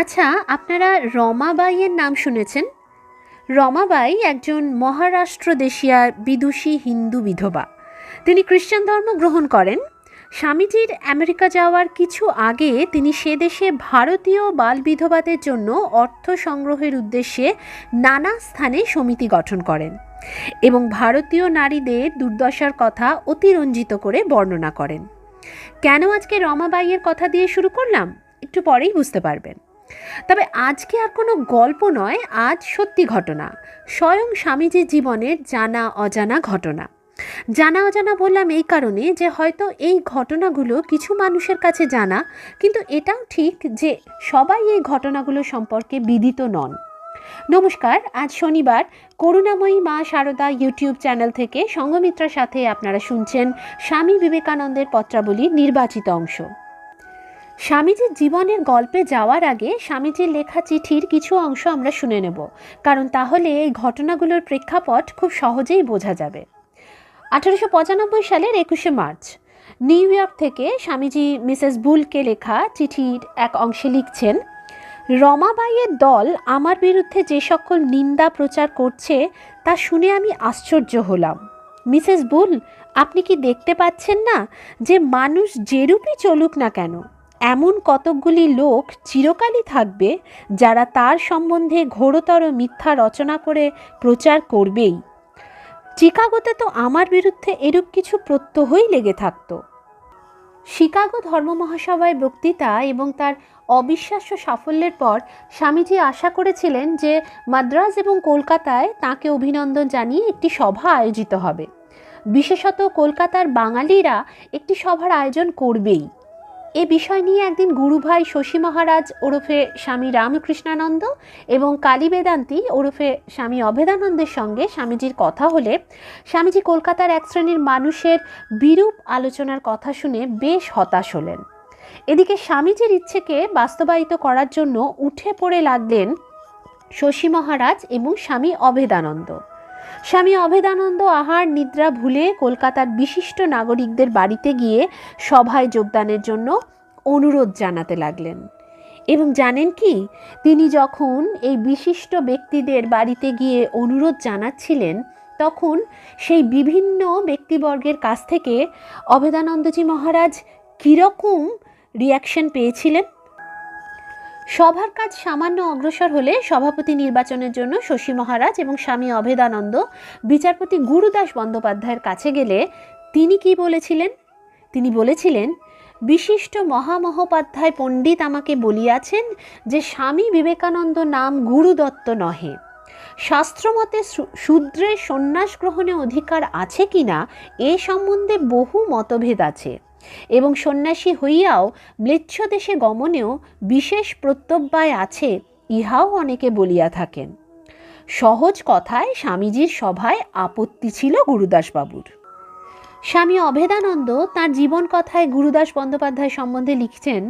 আচ্ছা আপনারা রমাবাইয়ের নাম শুনেছেন? রমাবাই একজন মহারাষ্ট্র দেশীয়া বিদুষী হিন্দু বিধবা। তিনি খ্রিস্টান ধর্ম গ্রহণ করেন। স্বামীজির আমেরিকা যাওয়ার কিছু আগে তিনি সে দেশে ভারতীয় বাল বিধবাদের জন্য অর্থ সংগ্রহের উদ্দেশ্যে নানা স্থানে সমিতি গঠন করেন এবং ভারতীয় নারীদের দুর্দশার কথা অতিরঞ্জিত করে বর্ণনা করেন। কেন আজকে রমাবাইয়ের কথা দিয়ে শুরু করলাম? একটু পরেই বুঝতে পারবেন। তবে আজকে আর কোনো গল্প নয়, আজ সত্যি ঘটনা। স্বয়ং স্বামীজির জীবনের জানা অজানা ঘটনা। জানা অজানা বললাম এই কারণে যে হয়তো এই ঘটনাগুলো কিছু মানুষের কাছে জানা, কিন্তু এটাও ঠিক যে সবাই এই ঘটনাগুলো সম্পর্কে বিদিত নন। নমস্কার, আজ শনিবার করুণাময়ী মা সারদা ইউটিউব চ্যানেল থেকে সঙ্গমিত্রার সাথে আপনারা শুনছেন স্বামী বিবেকানন্দের পত্রাবলীর নির্বাচিত অংশ। স্বামীজির জীবনের গল্পে যাওয়ার আগে স্বামীজির লেখা চিঠির কিছু অংশ আমরা শুনে নেব, কারণ তাহলে এই ঘটনাগুলোর প্রেক্ষাপট খুব সহজেই বোঝা যাবে। আঠারোশো পঁচানব্বই সালের একুশে মার্চ, নিউ ইয়র্ক থেকে স্বামীজি মিসেস বুলকে লেখা চিঠির এক অংশে লিখছেন রমাবাইয়ের দল আমার বিরুদ্ধে যে সকল নিন্দা প্রচার করছে, তা শুনে আমি আশ্চর্য হলাম। মিসেস বুল, আপনি কি দেখতে পাচ্ছেন না যে মানুষ যেরূপই চলুক না কেন? এমন কতকগুলি লোক চিরকালই থাকবে যারা তার সম্বন্ধে ঘোরতর মিথ্যা রচনা করে প্রচার করবেই। চিকাগোতে তো আমার বিরুদ্ধে এরূপ কিছু প্রত্যহই লেগে থাকতো। শিকাগো ধর্ম মহাসভায় বক্তৃতা এবং তার অবিশ্বাস্য সাফল্যের পর স্বামীজি আশা করেছিলেন যে মাদ্রাজ এবং কলকাতায় তাকে অভিনন্দন জানিয়ে একটি সভা আয়োজিত হবে। বিশেষত কলকাতার বাঙালিরা একটি সভার আয়োজন করবেই। এ বিষয় নিয়ে একদিন গুরুভাই শশী মহারাজ ওরফে স্বামী রামকৃষ্ণানন্দ এবং কালী বেদান্তি ওরফে স্বামী অভেদানন্দের সঙ্গে স্বামীজির কথা হলে স্বামীজি কলকাতার এক শ্রেণির মানুষের বিরূপ আলোচনার কথা শুনে বেশ হতাশ হলেন। এদিকে স্বামীজির ইচ্ছেকে বাস্তবায়িত করার জন্য উঠে পড়ে লাগলেন শশী মহারাজ এবং স্বামী অভেদানন্দ। স্বামী অভেদানন্দ আহার নিদ্রা ভুলে কলকাতার বিশিষ্ট নাগরিকদের বাড়িতে গিয়ে সভায় যোগদানের জন্য অনুরোধ জানাতে লাগলেন। এবং জানেন কি, তিনি যখন এই বিশিষ্ট ব্যক্তিদের বাড়িতে গিয়ে অনুরোধ জানাচ্ছিলেন, তখন সেই বিভিন্ন ব্যক্তিবর্গের কাছ থেকে অভেদানন্দজি মহারাজ কীরকম রিয়াকশন পেয়েছিলেন? সভার কাজ সামান্য অগ্রসর হলে সভাপতি নির্বাচনের জন্য শশী মহারাজ এবং স্বামী অভেদানন্দ, বিচারপতি গুরুদাস বন্দ্যোপাধ্যায়ের কাছে গেলে তিনি কি বলেছিলেন? তিনি বলেছিলেন, বিশিষ্ট মহামহোপাধ্যায় পণ্ডিত আমাকে বলিয়াছেন যে স্বামী বিবেকানন্দ নাম গুরুদত্ত নহে। শাস্ত্রমতে শূদ্রের সন্ন্যাস গ্রহণে অধিকার আছে কিনা এ সম্বন্ধে বহু মতভেদ আছে। এবং সন্ন্যাসী হইয়াও ম্লেচ্ছ দেশে গমনেও বিশেষ প্রত্যব্যায় আছে, ইহাও অনেকে বলিয়া থাকেন। সহজ কথায় স্বামীজির সভায় আপত্তি ছিল গুরুদাসবাবুর। স্বামী অভেদানন্দ তাঁর জীবন কথায় গুরুদাস বন্দ্যোপাধ্যায় সম্বন্ধে লিখছেন,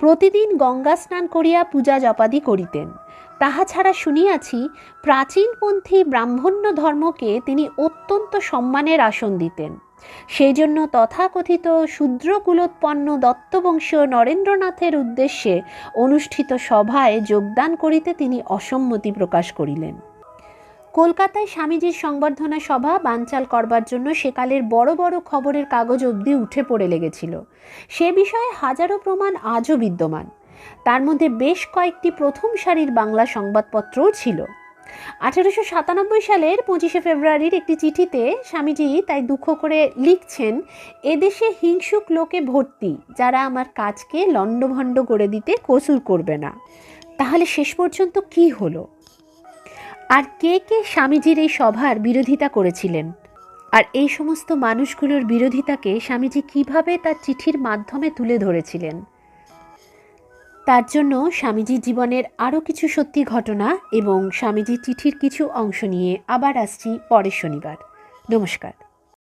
প্রতিদিন গঙ্গা স্নান করিয়া পূজা জপাদি করিতেন। তাহা ছাড়া শুনিয়াছি প্রাচীনপন্থী ব্রাহ্মণ্য ধর্মকে তিনি অত্যন্ত সম্মানের আসন দিতেন। সেই জন্য তথাকথিত শূদ্রকুলোৎপন্ন দত্তবংশীয় নরেন্দ্রনাথের উদ্দেশ্যে অনুষ্ঠিত সভায় যোগদান করিতে তিনি অসম্মতি প্রকাশ করিলেন। কলকাতায় স্বামীজির সংবর্ধনা সভা বানচাল করবার জন্য সেকালের বড় বড় খবরের কাগজ অবধি উঠে পড়ে লেগেছিল। সে বিষয়ে হাজারো প্রমাণ আজও বিদ্যমান। তার মধ্যে বেশ কয়েকটি প্রথম সারির বাংলা সংবাদপত্রও ছিল। আঠারোশো সাতানব্বই সালের পঁচিশে ফেব্রুয়ারির একটি চিঠিতে স্বামীজি তাই দুঃখ করে লিখছেন এদেশে হিংসুক লোকে ভর্তি, যারা আমার কাজকে লণ্ডভণ্ড করে দিতে কসুর করবে না। তাহলে শেষ পর্যন্ত কি হলো? আর কে কে স্বামীজির এই সভার বিরোধিতা করেছিলেন? আর এই সমস্ত মানুষগুলোর বিরোধিতাকে স্বামীজি কীভাবে তার চিঠির মাধ্যমে তুলে ধরেছিলেন? তার জন্য স্বামীজির জীবনের আরও কিছু সত্যি ঘটনা এবং স্বামীজির চিঠির কিছু অংশ নিয়ে আবার আসছি পরের শনিবার। নমস্কার।